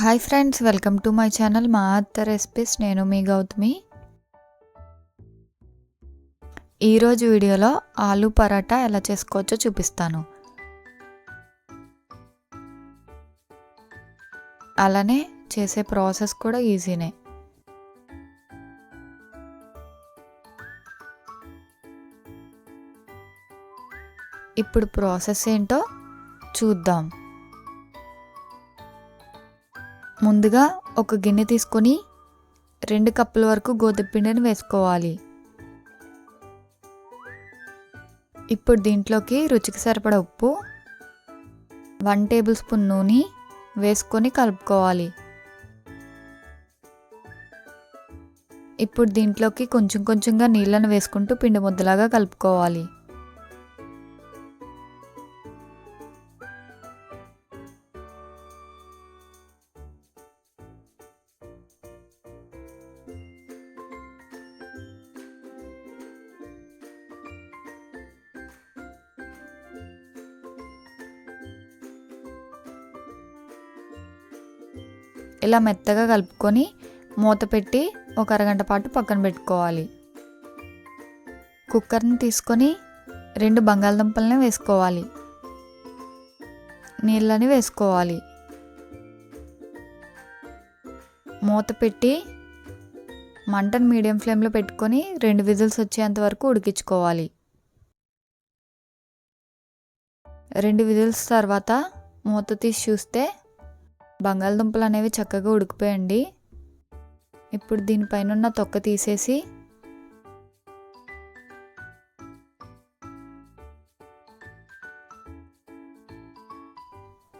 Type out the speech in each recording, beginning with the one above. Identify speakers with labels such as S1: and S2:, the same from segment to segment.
S1: Hi friends welcome to my channel మా అత్త recipes. నేను మీ గౌతమి. ఈరోజు వీడియోలో ఆలు పరాటా ఎలా చేసుకోవచ్చో చూపిస్తాను. అలానే చేసే ప్రాసెస్ కూడా ఈజీనే. ఇప్పుడు ప్రాసెస్ ఏంటో చూద్దాం. ముందుగా ఒక గిన్నె తీసుకొని రెండు కప్పుల వరకు గోధుమ పిండిని వేసుకోవాలి. ఇప్పుడు దీంట్లోకి రుచికి సరిపడ ఉప్పు వన్ టేబుల్ స్పూన్ నూనె వేసుకొని కలుపుకోవాలి. ఇప్పుడు దీంట్లోకి కొంచెం కొంచెంగా నీళ్ళను వేసుకుంటూ పిండి ముద్దలాగా కలుపుకోవాలి. ఇలా మెత్తగా కలుపుకొని మూత పెట్టి ఒక అరగంట పాటు పక్కన పెట్టుకోవాలి. కుక్కర్ని తీసుకొని రెండు బంగాళదుంపలని వేసుకోవాలి. నీళ్ళని వేసుకోవాలి. మూత పెట్టి మంటను మీడియం ఫ్లేమ్లో పెట్టుకొని రెండు విజిల్స్ వచ్చేంత వరకు ఉడికించుకోవాలి. రెండు విజిల్స్ తర్వాత మూత తీసి చూస్తే బంగాళదుంపలు అనేవి చక్కగా ఉడికిపోయండి. ఇప్పుడు దీనిపైన ఉన్న తొక్క తీసేసి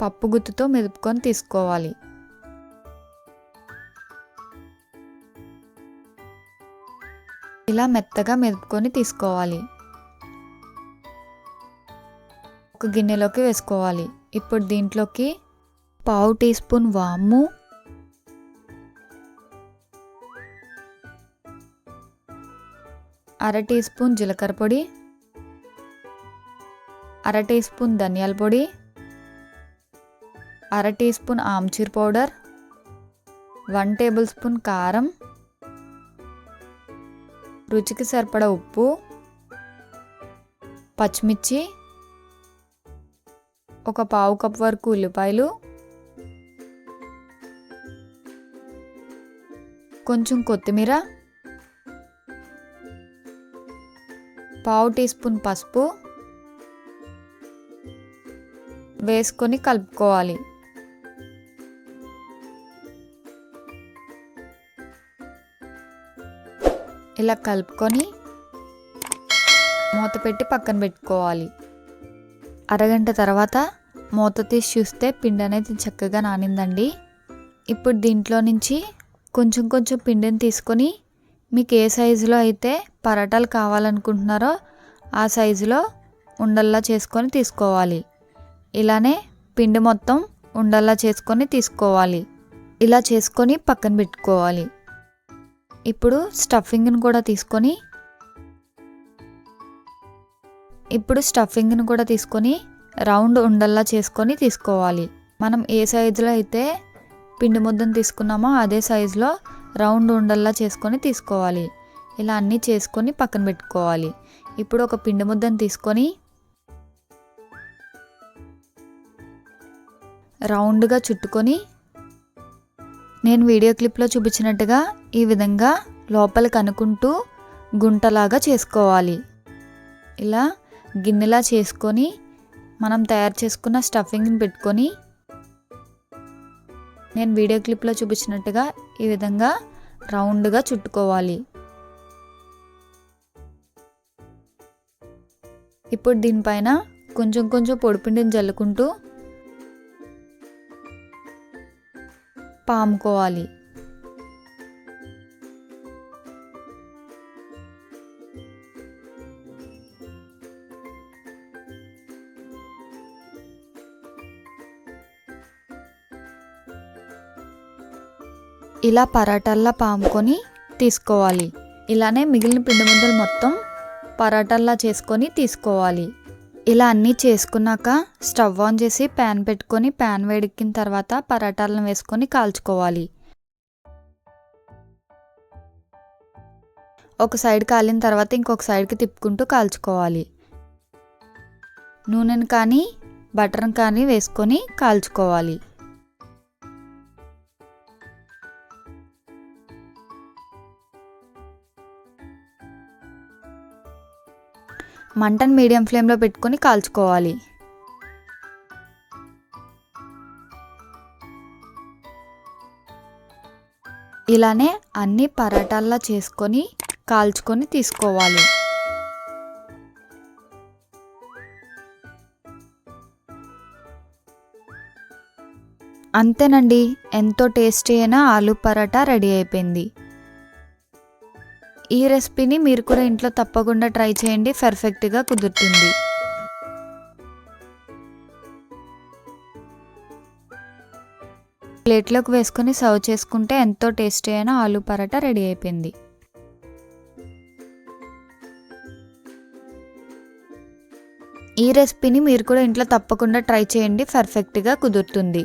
S1: పప్పు గుత్తుతో మెదుపుకొని తీసుకోవాలి. ఇలా మెత్తగా మెదుపుకొని తీసుకోవాలి. ఒక గిన్నెలోకి వేసుకోవాలి. ఇప్పుడు దీంట్లోకి పావు టీ స్పూన్ వాము. అర టీ స్పూన్ జీలకర్ర పొడి. అర టీ స్పూన్ ధనియాల పొడి. అర teaspoon amchur powder. One tablespoon కారం. రుచికి సరిపడా ఉప్పు. పచ్చిమిర్చి. ఒక పావు కప్ వరకు ఉల్లిపాయలు. కొంచెం కొత్తిమీర పావు టీ స్పూన్ పసుపు వేసుకొని కలుపుకోవాలి. ఇలా కలుపుకొని మూత పెట్టి పక్కన పెట్టుకోవాలి. అరగంట తర్వాత మూత తీసి చూస్తే పిండి అనేది చక్కగా నానిందండి. ఇప్పుడు దీంట్లో నుంచి కొంచెం కొంచెం పిండిని తీసుకొని మీకు ఏ సైజులో అయితే పరాటాలు కావాలనుకుంటున్నారో ఆ సైజులో ఉండల్లా చేసుకొని తీసుకోవాలి. ఇలానే పిండి మొత్తం ఉండల్లా చేసుకొని తీసుకోవాలి. ఇలా చేసుకొని పక్కన పెట్టుకోవాలి. ఇప్పుడు స్టఫింగ్ని కూడా తీసుకొని ఇప్పుడు స్టఫింగ్ని కూడా తీసుకొని రౌండ్ ఉండల్లా చేసుకొని తీసుకోవాలి. మనం ఏ సైజులో అయితే పిండి ముద్దను తీసుకున్నామో అదే సైజులో రౌండ్ ఉండల్లా చేసుకొని తీసుకోవాలి. ఇలా అన్నీ చేసుకొని పక్కన పెట్టుకోవాలి. ఇప్పుడు ఒక పిండి ముద్దను తీసుకొని రౌండ్గా చుట్టుకొని నేను వీడియో క్లిప్లో చూపించినట్టుగా ఈ విధంగా లోపలికి అనుకుంటూ గుంటలాగా చేసుకోవాలి. ఇలా గిన్నెలా చేసుకొని మనం తయారు చేసుకున్న స్టఫింగ్ని పెట్టుకొని నేను వీడియో క్లిప్లో చూపించినట్టుగా ఈ విధంగా రౌండ్గా చుట్టుకోవాలి. ఇప్పుడు దీనిపైన కొంచెం కొంచెం పొడిపిండిని జల్లుకుంటూ పాముకోవాలి. ఇలా పరాటాల్లా పాముకొని తీసుకోవాలి. ఇలానే మిగిలిన పిండి ముద్దలు మొత్తం పరాటాల్లా చేసుకొని తీసుకోవాలి. ఇలా అన్నీ చేసుకున్నాక స్టవ్ ఆన్ చేసి ప్యాన్ పెట్టుకొని ప్యాన్ వేడెక్కిన తర్వాత పరాటాలను వేసుకొని కాల్చుకోవాలి. ఒక సైడ్ కాలిన తర్వాత ఇంకొక సైడ్కి తిప్పుకుంటూ కాల్చుకోవాలి. నూనెను కానీ బటర్ని కానీ వేసుకొని కాల్చుకోవాలి. మంటను మీడియం ఫ్లేమ్లో పెట్టుకొని కాల్చుకోవాలి. ఇలానే అన్ని పరాటాల్లా చేసుకొని కాల్చుకొని తీసుకోవాలి. అంతేనండి ఎంతో టేస్టీ అయిన ఆలు పరాటా రెడీ అయిపోయింది. ఈ రెసిపీని మీరు కూడా ఇంట్లో తప్పకుండా ట్రై చేయండి. పర్ఫెక్ట్గా కుదురుతుంది. ప్లేట్లోకి వేసుకొని సర్వ్ చేసుకుంటే ఎంతో టేస్టీ అయిన ఆలు పరాటా రెడీ అయిపోయింది. ఈ రెసిపీని మీరు కూడా ఇంట్లో తప్పకుండా ట్రై చేయండి. పర్ఫెక్ట్గా కుదురుతుంది.